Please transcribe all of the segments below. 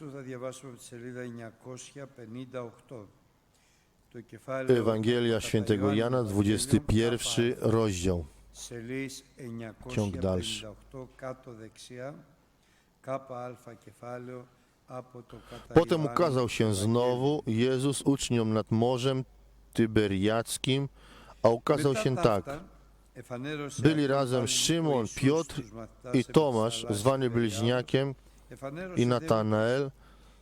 Χριστού θα διαβάσουμε από τη σελίδα 958. Το κεφάλαιο Ewangelia κατά świętego Ιωάννη Jana, Ευαγγέλιο, 21 rozdział. Σελής Ciąg dalszy. 958 κάτω δεξιά, κάπα αλφα κεφάλαιο από το κατά Potem Ιωάννη ukazał się Ευαγγέλιο. znowu Jezus uczniom nad Morzem Tyberiackim, a ukazał Μετά się τα tak. αυτά, εφανέρωσε Byli ακόμη razem πάλι Szymon, ο Ιησούς Piotr στους μαθητάς I επί της Tomasz, θαλάσσης zwany Τυβεριάδος. bliźniakiem, Εφανέρωσε i Natanael,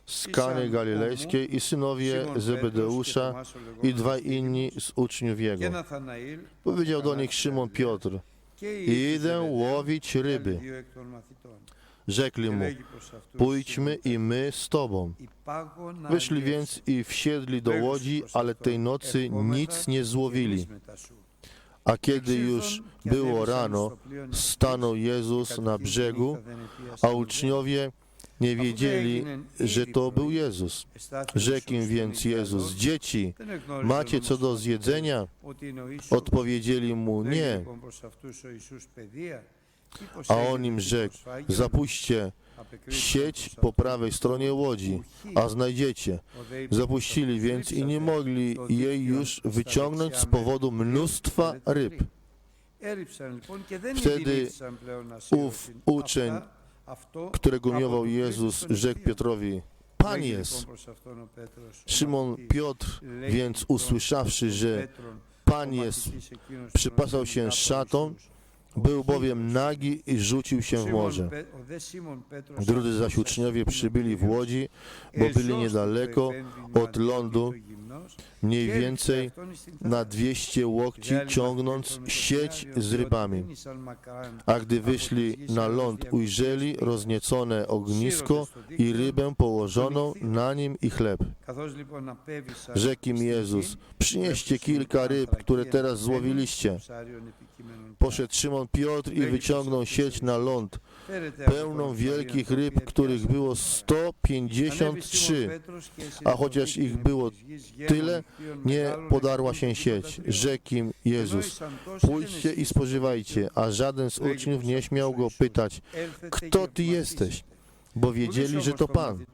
z Kany Galilejskiej i synowie Zebedeusza i dwaj inni z uczniów jego. Powiedział do nich Szymon Piotr, idę łowić ryby. Rzekli mu, pójdźmy i my z tobą. Wyszli więc i wsiedli do łodzi, ale tej nocy nic nie złowili. A kiedy już było rano, stanął Jezus na brzegu, a uczniowie nie wiedzieli, że to był Jezus. Rzekł im więc Jezus, dzieci, macie co do zjedzenia? Odpowiedzieli mu, nie. A on im rzekł, zapuśćcie sieć po prawej stronie łodzi, a znajdziecie. Zapuścili więc i nie mogli jej już wyciągnąć z powodu mnóstwa ryb. Wtedy ów uczeń, którego miłował Jezus, rzekł Piotrowi, Pan jest. Szymon Piotr więc usłyszawszy, że Pan jest, przypasał się szatą, był bowiem nagi i rzucił się w morze. Drudzy zaś uczniowie przybyli w łodzi, bo byli niedaleko od lądu, mniej więcej na 200 łokci, ciągnąc sieć z rybami. A gdy wyszli na ląd, ujrzeli rozniecone ognisko i rybę położoną na nim i chleb. Rzekł im Jezus, przynieście kilka ryb, które teraz złowiliście. Poszedł Szymon Piotr i wyciągnął sieć na ląd, pełną wielkich ryb, których było 153, a chociaż ich było tyle, nie podarła się sieć. Rzekł im Jezus, pójdźcie i spożywajcie, a żaden z uczniów nie śmiał go pytać, kto ty jesteś, bo wiedzieli, że to Pan.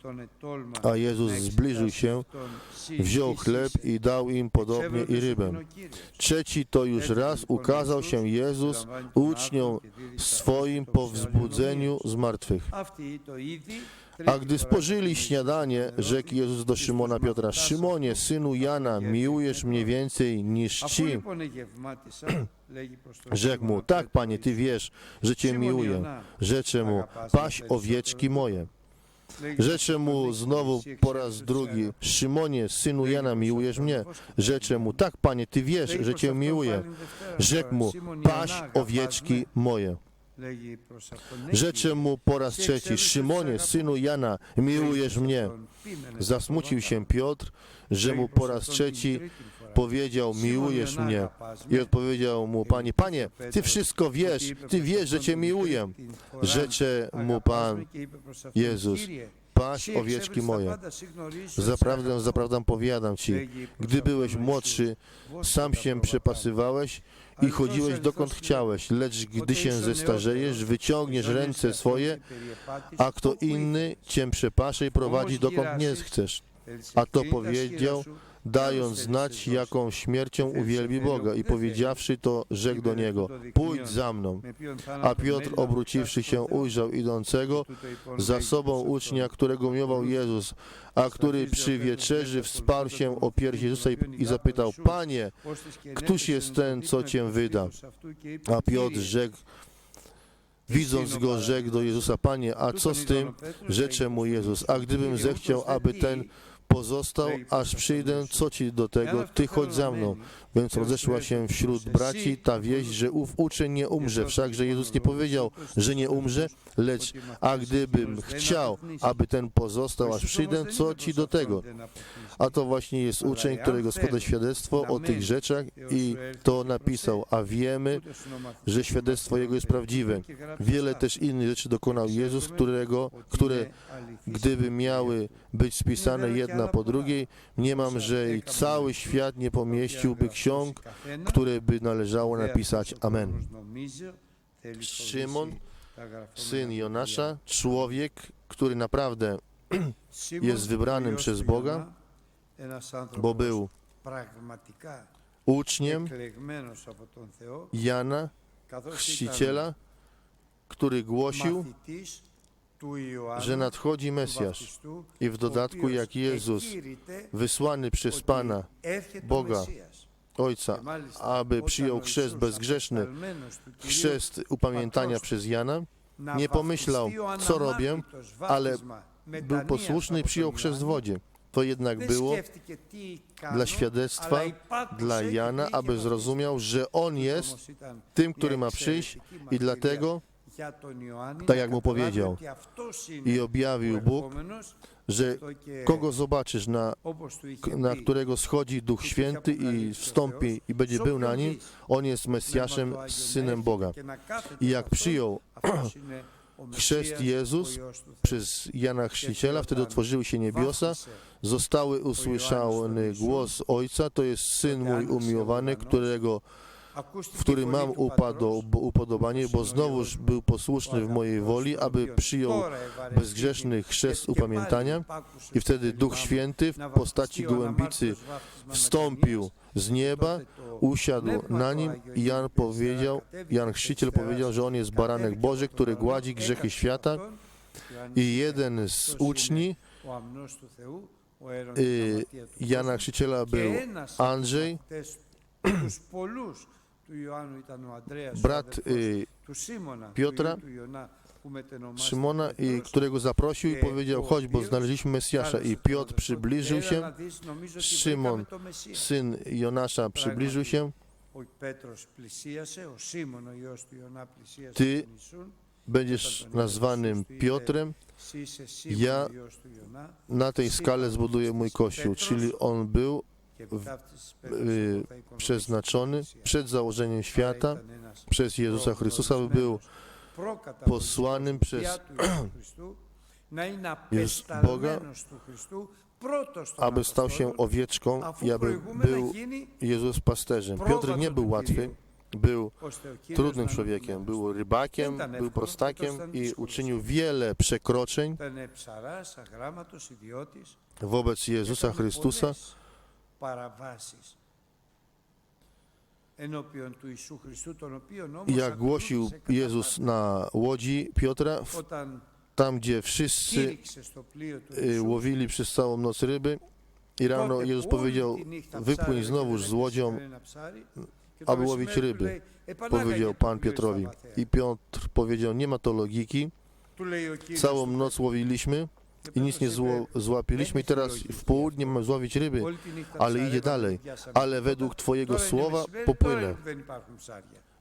A Jezus zbliżył się, wziął chleb i dał im podobnie i rybę. Trzeci to już raz ukazał się Jezus uczniom swoim po wzbudzeniu z martwych. A gdy spożyli śniadanie, rzekł Jezus do Szymona Piotra, Szymonie, synu Jana, miłujesz mnie więcej niż ci? Rzekł mu, tak, panie, ty wiesz, że cię miłuję. Rzeczę mu, paś owieczki moje. Rzeczę mu znowu po raz drugi, Szymonie, synu Jana, miłujesz mnie? Rzeczę mu, tak, panie, ty wiesz, że cię miłuję. Rzekł mu, paś owieczki moje. Rzeczę mu po raz trzeci, Szymonie, synu Jana, miłujesz mnie? Zasmucił się Piotr, że mu po raz trzeci powiedział, miłujesz mnie. I odpowiedział mu, panie, panie, ty wszystko wiesz, ty wiesz, że cię miłuję. Rzecze mu Pan Jezus, paś owieczki moje. Zaprawdę, zaprawdę powiadam ci, gdy byłeś młodszy, sam się przepasywałeś i chodziłeś dokąd chciałeś, lecz gdy się zestarzejesz, wyciągniesz ręce swoje, a kto inny cię przepasze i prowadzi dokąd nie chcesz. A to powiedział, dając znać, jaką śmiercią uwielbi Boga. I powiedziawszy to, rzekł do niego, pójdź za mną. A Piotr, obróciwszy się, ujrzał idącego za sobą ucznia, którego miłował Jezus, a który przy wieczerzy wsparł się o pierś Jezusa i, i zapytał, Panie, któż jest ten, co Cię wyda? A Piotr rzekł, widząc go, rzekł do Jezusa, Panie, a co z tym? Rzecze mu Jezus, a gdybym zechciał, aby ten pozostał, aż przyjdę, co ci do tego, ty chodź za mną. Więc rozeszła się wśród braci ta wieść, że ów uczeń nie umrze. Wszakże Jezus nie powiedział, że nie umrze, lecz a gdybym chciał, aby ten pozostał, aż przyjdę, co ci do tego. A to właśnie jest uczeń, którego składa świadectwo o tych rzeczach i to napisał, a wiemy, że świadectwo jego jest prawdziwe. Wiele też innych rzeczy dokonał Jezus, którego, które gdyby miały być spisane jedna po drugiej, nie mam, że i cały świat nie pomieściłby ksiąg, które by należało napisać. Amen. Szymon, syn Jonasza, człowiek, który naprawdę jest wybranym przez Boga, bo był uczniem Jana, chrzciciela, który głosił, że nadchodzi Mesjasz. I w dodatku, jak Jezus, wysłany przez Pana, Boga, Ojca, aby przyjął chrzest bezgrzeszny, chrzest upamiętania przez Jana, nie pomyślał, co robię, ale był posłuszny i przyjął chrzest w wodzie. To jednak było dla świadectwa, dla Jana, aby zrozumiał, że on jest tym, który ma przyjść i dlatego, tak jak mu powiedział, i objawił Bóg, że kogo zobaczysz, na, na którego schodzi Duch Święty i wstąpi i będzie był na nim, on jest Mesjaszem, Synem Boga. I jak przyjął chrzest Jezus przez Jana Chrzciciela, wtedy otworzyły się niebiosa, zostały usłyszany głos Ojca, to jest Syn mój umiłowany, którego w którym mam upado, upodobanie, bo znowuż był posłuszny w mojej woli, aby przyjął bezgrzeszny chrzest upamiętania i wtedy Duch Święty w postaci gołębicy wstąpił z nieba, usiadł na nim i Jan powiedział, Jan Chrzciciel powiedział, że on jest baranek Boży, który gładzi grzechy świata. I jeden z uczni y, Jana Chrzciciela był Andrzej, brat y, Piotra, Szymona, i którego zaprosił i powiedział, chodź, bo znaleźliśmy Mesjasza. I Piotr przybliżył się, Szymon, syn Jonasza, przybliżył się. Ty będziesz nazwanym Piotrem, ja na tej skale zbuduję mój kościół, czyli on był przeznaczony przed założeniem świata przez Jezusa Chrystusa, by był posłanym przez Jezus Boga, aby stał się owieczką i aby był Jezus pasterzem. Piotr nie był łatwy, był trudnym człowiekiem, był rybakiem, był prostakiem i uczynił wiele przekroczeń wobec Jezusa Chrystusa, jak głosił Jezus na łodzi Piotra, tam gdzie wszyscy y, łowili przez całą noc ryby, i rano Jezus powiedział, wypłyń znowuż z łodzią, aby łowić ryby, powiedział Pan Piotrowi. I Piotr powiedział, nie ma to logiki, całą noc łowiliśmy i nic nie zło, złapiliśmy i teraz w południe mamy złowić ryby, ale idzie dalej. Ale według Twojego słowa popłynę.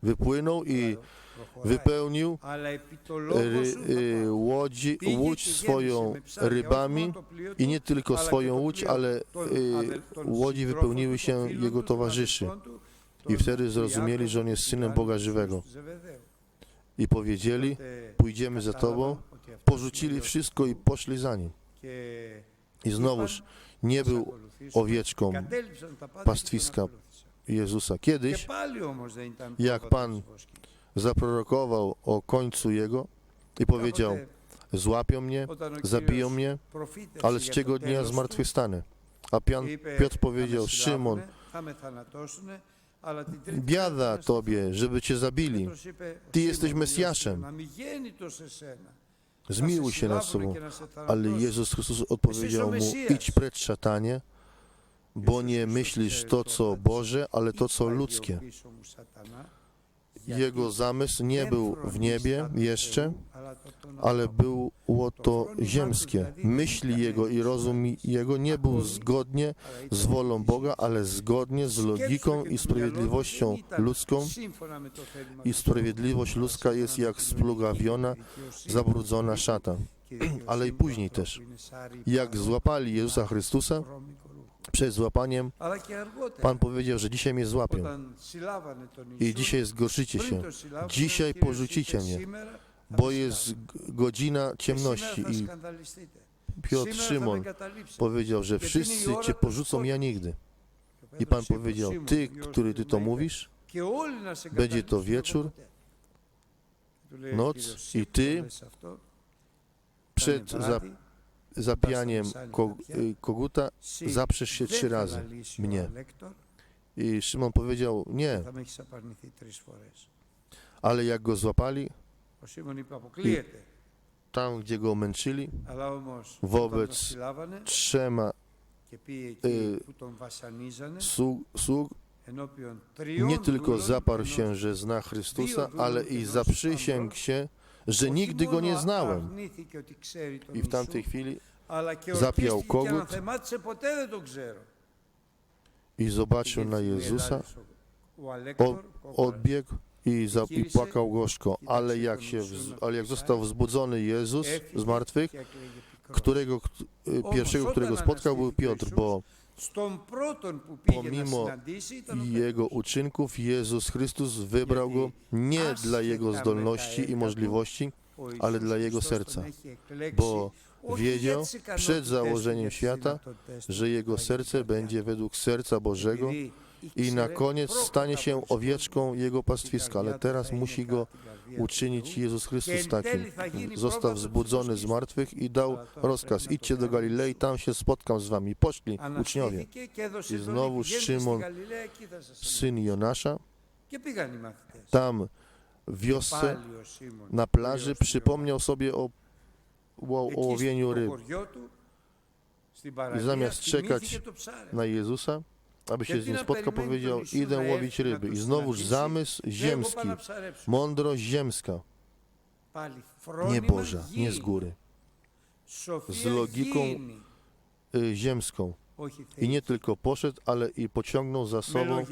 Wypłynął i wypełnił ry, y, łódź swoją rybami i nie tylko swoją łódź, ale y, łodzi wypełniły się jego towarzyszy. I wtedy zrozumieli, że on jest synem Boga żywego. I powiedzieli, pójdziemy za Tobą. Porzucili wszystko i poszli za nim. I znowuż nie był owieczką pastwiska Jezusa. Kiedyś, jak Pan zaprorokował o końcu Jego i powiedział, złapią mnie, zabiją mnie, ale trzeciego dnia zmartwychwstanę. A Pian, Piotr powiedział, Szymon, biada Tobie, żeby Cię zabili. Ty jesteś Mesjaszem. Zmiłuj się nad sobą. Ale Jezus Chrystus odpowiedział mu, idź precz szatanie, bo nie myślisz to, co Boże, ale to, co ludzkie. Jego zamysł nie był w niebie jeszcze, ale było to ziemskie. Myśli Jego i rozum Jego nie był zgodnie z wolą Boga, ale zgodnie z logiką i sprawiedliwością ludzką. I sprawiedliwość ludzka jest jak splugawiona, zabrudzona szata. Ale i później też. Jak złapali Jezusa Chrystusa, przed złapaniem Pan powiedział, że dzisiaj mnie złapią. I dzisiaj zgorszycie się. Dzisiaj porzucicie mnie, bo jest godzina ciemności. I Piotr Szymon powiedział, że wszyscy Cię porzucą, ja nigdy. I Pan powiedział, Ty, który Ty to mówisz, będzie to wieczór, noc i Ty przed za, zapijaniem y, koguta zaprzesz się trzy razy. mnie. I Szymon powiedział, nie. Ale jak go złapali, i tam gdzie go męczyli, wobec trzema y, sług, sług, nie tylko zaparł się, że zna Chrystusa, ale i zaprzysięgł się, że nigdy go nie znałem. I w tamtej chwili zapiął kogut i zobaczył na Jezusa, odbiegł i, za, i płakał gorzko. Ale jak, się, ale jak został wzbudzony Jezus z martwych, którego, y, pierwszego, którego spotkał, był Piotr, bo pomimo jego uczynków Jezus Chrystus wybrał go nie dla jego zdolności i możliwości, ale dla jego serca, bo wiedział przed założeniem świata, że jego serce będzie według serca Bożego i na koniec stanie się owieczką jego pastwiska, ale teraz musi go uczynić Jezus Chrystus takim. Został wzbudzony z martwych i dał rozkaz, idźcie do Galilei, tam się spotkam z wami. Poszli uczniowie. I znowu Szymon, Syn Jonasza, tam w wiosce na plaży przypomniał sobie o, o, o łowieniu ryb. I zamiast czekać na Jezusa, aby się z nim spotkał, powiedział, idę łowić ryby. I znowuż zamysł ziemski, mądrość ziemska, nie Boża, nie z góry, z logiką y, ziemską. I nie tylko poszedł, ale i pociągnął za sobą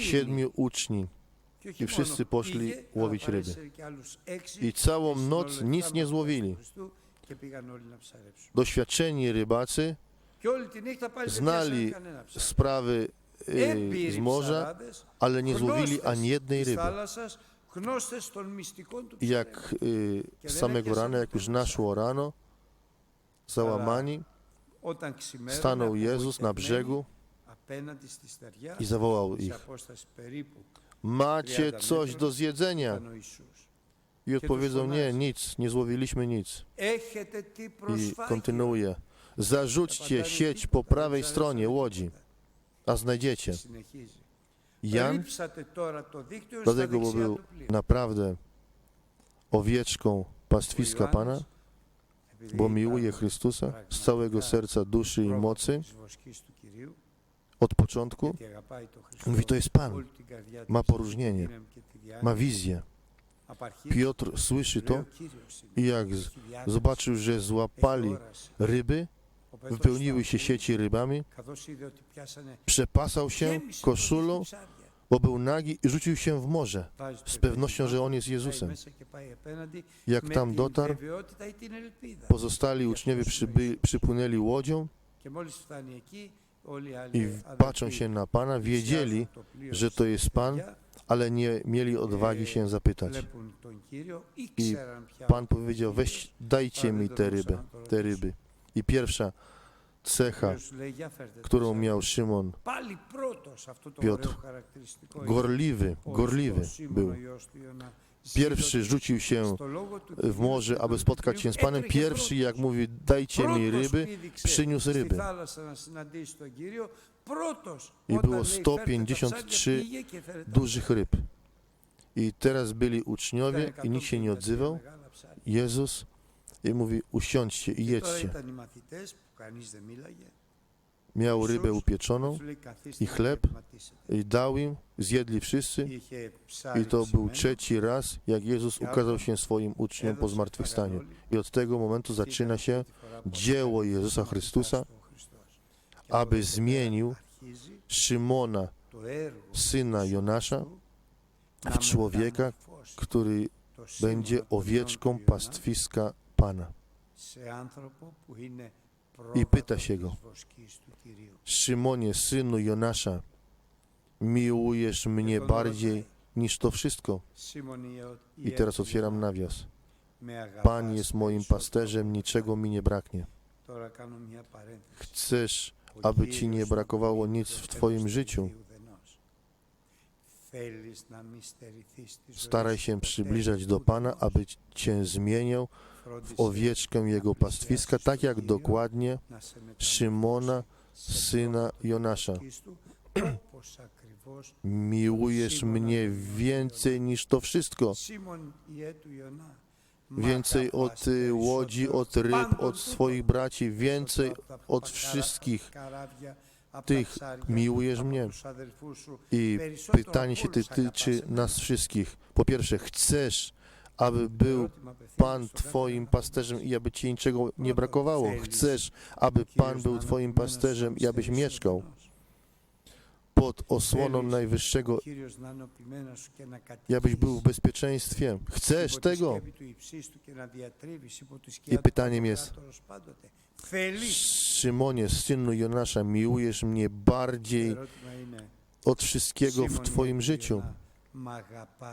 siedmiu uczni. i wszyscy poszli łowić ryby. I całą noc nic nie złowili. Doświadczeni rybacy znali sprawy y, z morza, ale nie złowili ani jednej ryby. Jak y, samego rana, jak już naszło rano, załamani, stanął Jezus na brzegu i zawołał ich. Macie coś do zjedzenia? I odpowiedzą, nie, nic, nie złowiliśmy nic. I kontynuuje. Zarzućcie sieć po prawej stronie łodzi, a znajdziecie. Jan, dlatego bo był naprawdę owieczką pastwiska Pana, bo miłuje Chrystusa z całego serca, duszy i mocy od początku. Mówi, to jest Pan, ma poróżnienie, ma wizję. Piotr słyszy to i jak zobaczył, że złapali ryby, wypełniły się sieci rybami, przepasał się koszulą, bo był nagi i rzucił się w morze z pewnością, że on jest Jezusem. Jak tam dotarł, pozostali uczniowie przyby, przypłynęli łodzią i patrzą się na Pana, wiedzieli, że to jest Pan, ale nie mieli odwagi się zapytać. I Pan powiedział, weź, dajcie mi te ryby, te ryby. I pierwsza cecha, którą miał Szymon, Piotr, gorliwy, gorliwy był. Pierwszy rzucił się w morze, aby spotkać się z Panem. Pierwszy, jak mówi, dajcie mi ryby, przyniósł ryby. I było 153 dużych ryb. I teraz byli uczniowie i nikt się nie odzywał. Jezus i mówi, usiądźcie i jedźcie. Miał rybę upieczoną i chleb i dał im, zjedli wszyscy. I to był trzeci raz, jak Jezus ukazał się swoim uczniom po zmartwychwstaniu. I od tego momentu zaczyna się dzieło Jezusa Chrystusa, aby zmienił Szymona, syna Jonasza, w człowieka, który będzie owieczką pastwiska Pana. I pyta się go, Szymonie, synu Jonasza, miłujesz mnie bardziej niż to wszystko? I teraz otwieram nawias. Pan jest moim pasterzem, niczego mi nie braknie. Chcesz, aby ci nie brakowało nic w twoim życiu? Staraj się przybliżać do Pana, aby Cię zmieniał w owieczkę Jego pastwiska, tak jak dokładnie Szymona, syna Jonasza. Miłujesz mnie więcej niż to wszystko. Więcej od łodzi, od ryb, od swoich braci, więcej od wszystkich. Tych miłujesz mnie. I pytanie się tyczy nas wszystkich. Po pierwsze, chcesz, aby był Pan Twoim pasterzem i aby Ci niczego nie brakowało. Chcesz, aby Pan był Twoim pasterzem i abyś mieszkał pod osłoną Najwyższego i abyś był w bezpieczeństwie. Chcesz tego? I pytaniem jest, Szymonie, synu Jonasza, miłujesz mnie bardziej od wszystkiego w Twoim życiu.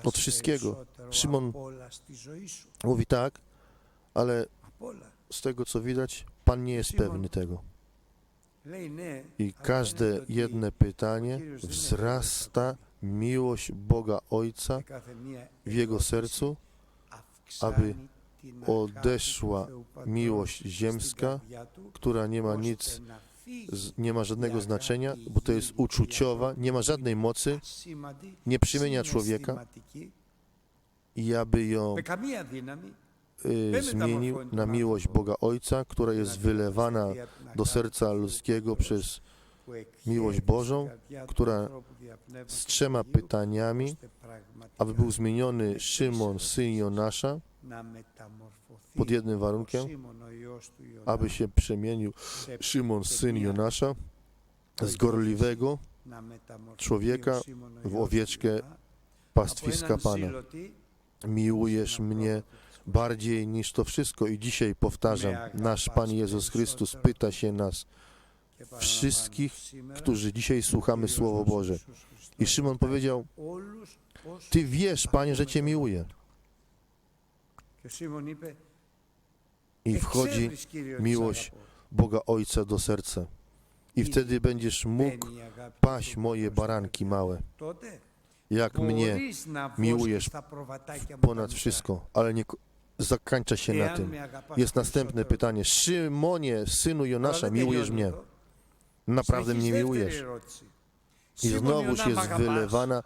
Od wszystkiego. Szymon mówi tak, ale z tego co widać, Pan nie jest pewny tego. I każde jedne pytanie wzrasta miłość Boga Ojca w jego sercu, aby odeszła miłość ziemska, która nie ma nic, nie ma żadnego znaczenia, bo to jest uczuciowa, nie ma żadnej mocy, nie przemienia człowieka. I ja by ją y, zmienił na miłość Boga Ojca, która jest wylewana do serca ludzkiego przez miłość Bożą, która z trzema pytaniami, aby był zmieniony Szymon, syn Jonasza, pod jednym warunkiem, aby się przemienił Szymon, syn Jonasza, z gorliwego człowieka w owieczkę pastwiska Pana. Miłujesz mnie bardziej niż to wszystko i dzisiaj powtarzam, nasz Pan Jezus Chrystus pyta się nas, wszystkich, którzy dzisiaj słuchamy Słowo Boże. I Szymon powiedział, Ty wiesz, Panie, że Cię miłuję. I wchodzi miłość Boga Ojca do serca. I wtedy będziesz mógł paść moje baranki małe. Jak mnie miłujesz ponad wszystko, ale nie, zakańcza się na tym. Jest następne pytanie. Szymonie, synu Jonasza, miłujesz mnie naprawdę mnie miłujesz. I znowuż jest wylewana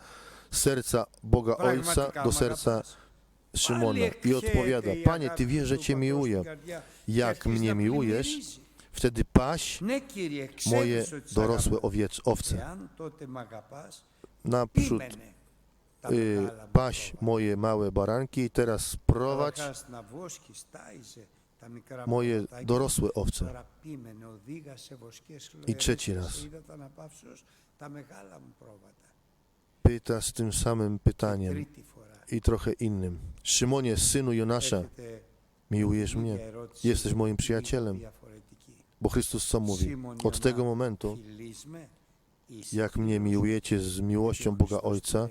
z serca Boga Ojca do serca Szymona. I odpowiada, Panie, Ty wiesz, że Cię miłuję. Jak mnie miłujesz, wtedy paś moje dorosłe owiec, owce. Naprzód y, paś moje małe baranki i teraz prowadź moje dorosłe owce. I trzeci raz pyta z tym samym pytaniem i trochę innym. Szymonie, synu Jonasza, miłujesz mnie, jesteś moim przyjacielem. Bo Chrystus co mówi? Od tego momentu, jak mnie miłujecie z miłością Boga Ojca,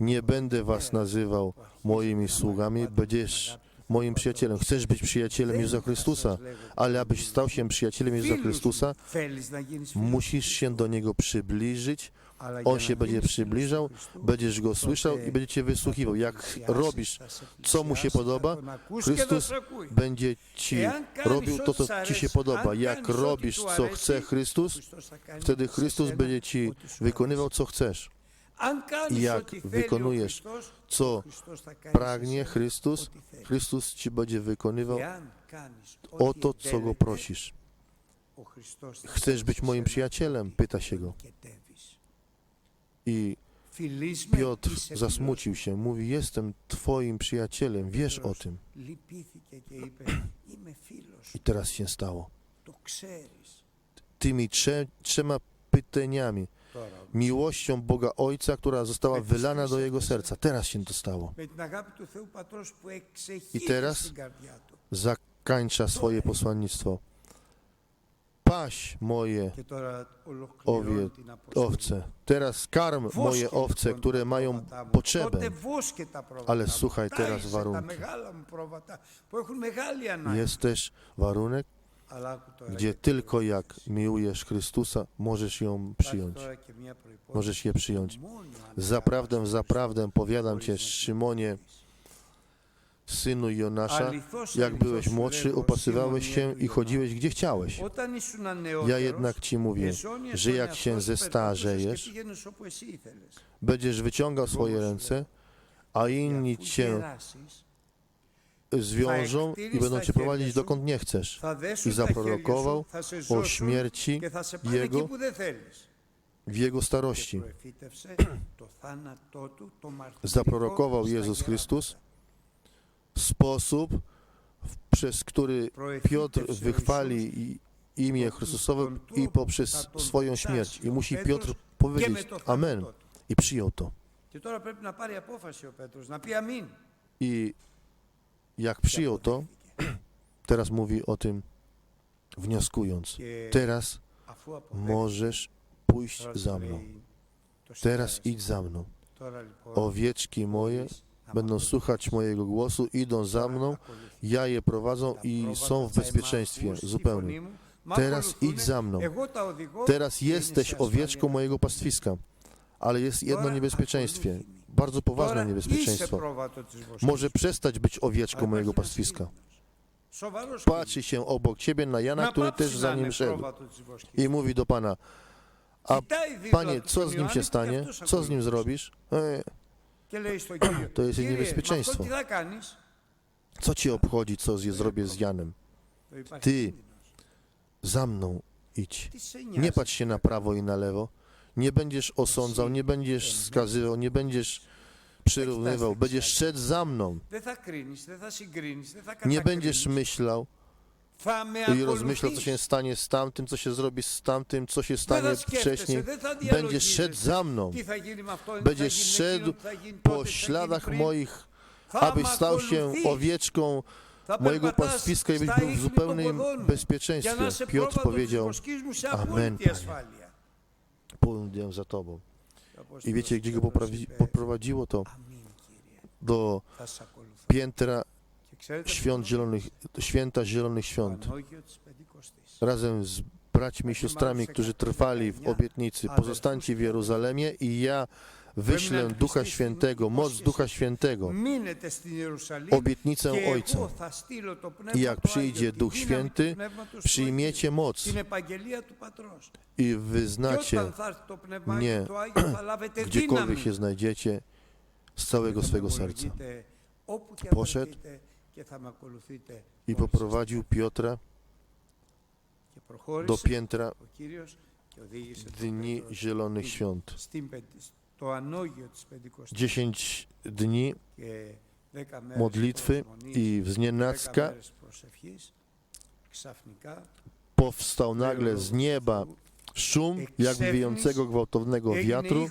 nie będę was nazywał moimi sługami, będziesz moim przyjacielem. Chcesz być przyjacielem Jezusa Chrystusa, ale abyś stał się przyjacielem Jezusa Chrystusa, musisz się do Niego przybliżyć. On się będzie przybliżał, będziesz Go słyszał i będzie Cię wysłuchiwał. Jak robisz, co Mu się podoba, Chrystus będzie Ci robił to, co Ci się podoba. Jak robisz, co chce Chrystus, wtedy Chrystus będzie Ci wykonywał, co chcesz jak wykonujesz, co pragnie Chrystus, Chrystus ci będzie wykonywał o to, co go prosisz. Chcesz być moim przyjacielem? Pyta się go. I Piotr zasmucił się, mówi: Jestem Twoim przyjacielem, wiesz o tym. I teraz się stało. Tymi trze, trzema pytaniami miłością Boga Ojca, która została wylana do jego serca. Teraz się to stało. I teraz zakańcza swoje posłannictwo. Paś moje owie, owce. Teraz karm moje owce, które mają potrzebę. Ale słuchaj teraz warunki. Jest też warunek, gdzie tylko jak miłujesz Chrystusa, możesz ją przyjąć. Możesz je przyjąć. Zaprawdę, zaprawdę powiadam Cię, Szymonie, synu Jonasza, jak byłeś młodszy, opasywałeś się i chodziłeś gdzie chciałeś. Ja jednak ci mówię, że jak się zestarzejesz, będziesz wyciągał swoje ręce, a inni cię zwiążą i będą cię prowadzić dokąd nie chcesz. I zaprorokował o śmierci Jego w Jego starości. Zaprorokował Jezus Chrystus sposób, przez który Piotr wychwali imię Chrystusowe i poprzez swoją śmierć. I musi Piotr powiedzieć Amen. I przyjął to. I jak przyjął to, teraz mówi o tym wnioskując. Teraz możesz pójść za mną. Teraz idź za mną. Owieczki moje będą słuchać mojego głosu, idą za mną, ja je prowadzą i są w bezpieczeństwie zupełnie. Teraz idź za mną. Teraz jesteś owieczką mojego pastwiska, ale jest jedno niebezpieczeństwo bardzo poważne niebezpieczeństwo. Może przestać być owieczką mojego pastwiska. Patrzy się obok ciebie na Jana, który też za nim szedł i mówi do pana, a panie, co z nim się stanie? Co z nim zrobisz? E. To jest niebezpieczeństwo. Co ci obchodzi, co z, zrobię z Janem? Ty za mną idź. Nie patrz się na prawo i na lewo nie będziesz osądzał, nie będziesz skazywał, nie będziesz przyrównywał, będziesz szedł za mną. Nie będziesz myślał i rozmyślał, co się stanie z tamtym, co się zrobi z tamtym, co się stanie wcześniej. Będziesz szedł za mną. Będziesz szedł po śladach moich, abyś stał się owieczką mojego paspiska i byś był w zupełnym bezpieczeństwie. Piotr powiedział, Amen, Panie pójdę za Tobą. I wiecie, gdzie go poprowadziło to? Do piętra świąt zielonych, święta zielonych świąt. Razem z braćmi i siostrami, którzy trwali w obietnicy, pozostańcie w Jeruzalemie i ja wyślę Ducha Świętego, moc Ducha Świętego, obietnicę Ojca. I jak przyjdzie Duch Święty, przyjmiecie moc i wyznacie mnie, gdziekolwiek się znajdziecie, z całego swego serca. Poszedł i poprowadził Piotra do piętra Dni Zielonych Świąt. 10 dni modlitwy i wznienacka. powstał nagle z nieba szum jak wiejącego gwałtownego wiatru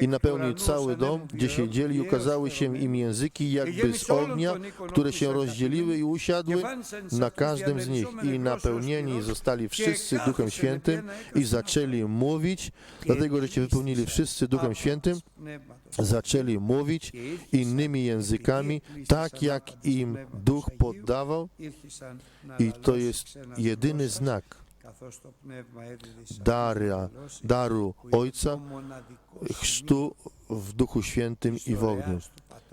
i napełnił cały dom, gdzie siedzieli i ukazały się im języki jakby z ognia, które się rozdzieliły i usiadły na każdym z nich. I napełnieni zostali wszyscy Duchem Świętym i zaczęli mówić, dlatego, że się wypełnili wszyscy Duchem Świętym, zaczęli mówić innymi językami, tak jak im Duch poddawał. I to jest jedyny znak dara, daru Ojca, chrztu w Duchu Świętym i w ogniu.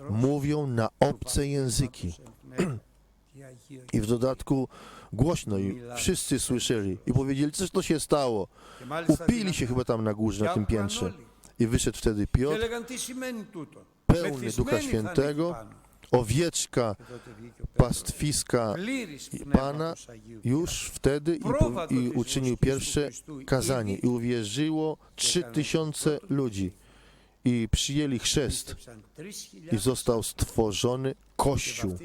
Mówią na obce języki i w dodatku głośno i wszyscy słyszeli i powiedzieli, coś to się stało. Upili się chyba tam na górze, na tym piętrze. I wyszedł wtedy Piotr, pełny Ducha Świętego, owieczka pastwiska Pana już wtedy i, i uczynił pierwsze kazanie i uwierzyło trzy tysiące ludzi. I przyjęli chrzest i został stworzony Kościół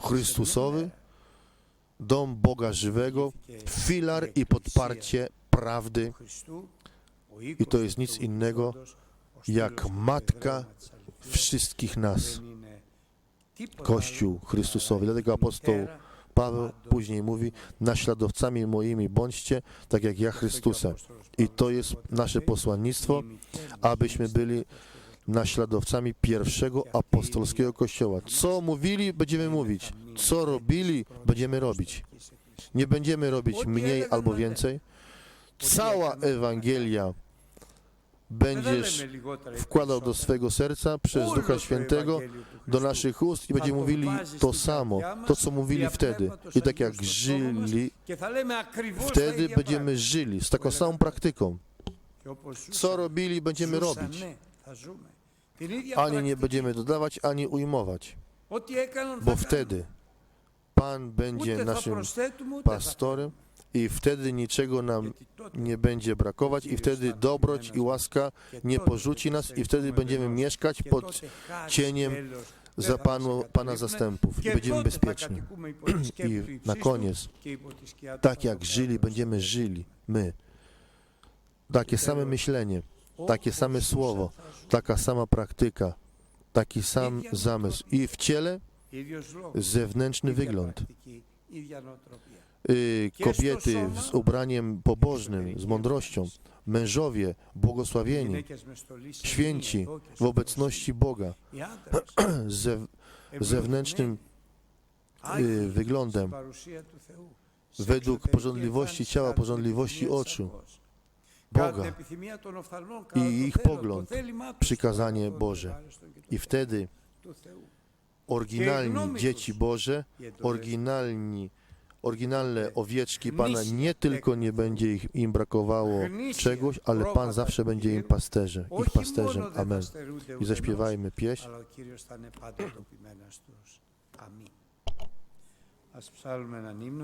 Chrystusowy, dom Boga żywego, filar i podparcie prawdy. I to jest nic innego jak matka wszystkich nas, Kościół Chrystusowy. Dlatego apostoł Paweł później mówi, naśladowcami moimi bądźcie, tak jak ja Chrystusa. I to jest nasze posłannictwo, abyśmy byli naśladowcami pierwszego apostolskiego kościoła. Co mówili, będziemy mówić. Co robili, będziemy robić. Nie będziemy robić mniej albo więcej. Cała Ewangelia będziesz wkładał do swego serca przez Ducha Świętego do naszych ust i będziemy mówili to samo, to co mówili wtedy. I tak jak żyli, wtedy będziemy żyli z taką samą praktyką. Co robili, będziemy robić. Ani nie będziemy dodawać, ani ujmować, bo wtedy Pan będzie naszym pastorem i wtedy niczego nam nie będzie brakować i wtedy dobroć i łaska nie porzuci nas i wtedy będziemy mieszkać pod cieniem za panu, Pana zastępów i będziemy bezpieczni. I na koniec, tak jak żyli, będziemy żyli my. Takie same myślenie, takie same słowo, taka sama praktyka, taki sam zamysł i w ciele zewnętrzny wygląd. Y, kobiety z ubraniem pobożnym, z mądrością, mężowie błogosławieni, święci w obecności Boga, z zew, zewnętrznym y, wyglądem, według porządliwości ciała, porządliwości oczu Boga i ich pogląd, przykazanie Boże. I wtedy oryginalni dzieci Boże, oryginalni, oryginalne owieczki Pana, nie tylko nie będzie ich, im brakowało czegoś, ale Pan zawsze będzie im pasterzem, ich pasterzem. Amen. I zaśpiewajmy pieśń. Αλλά ο Κύριος θα είναι πάντα τοπημένος τους. Αμήν. Ας ψάλουμε έναν ύμνο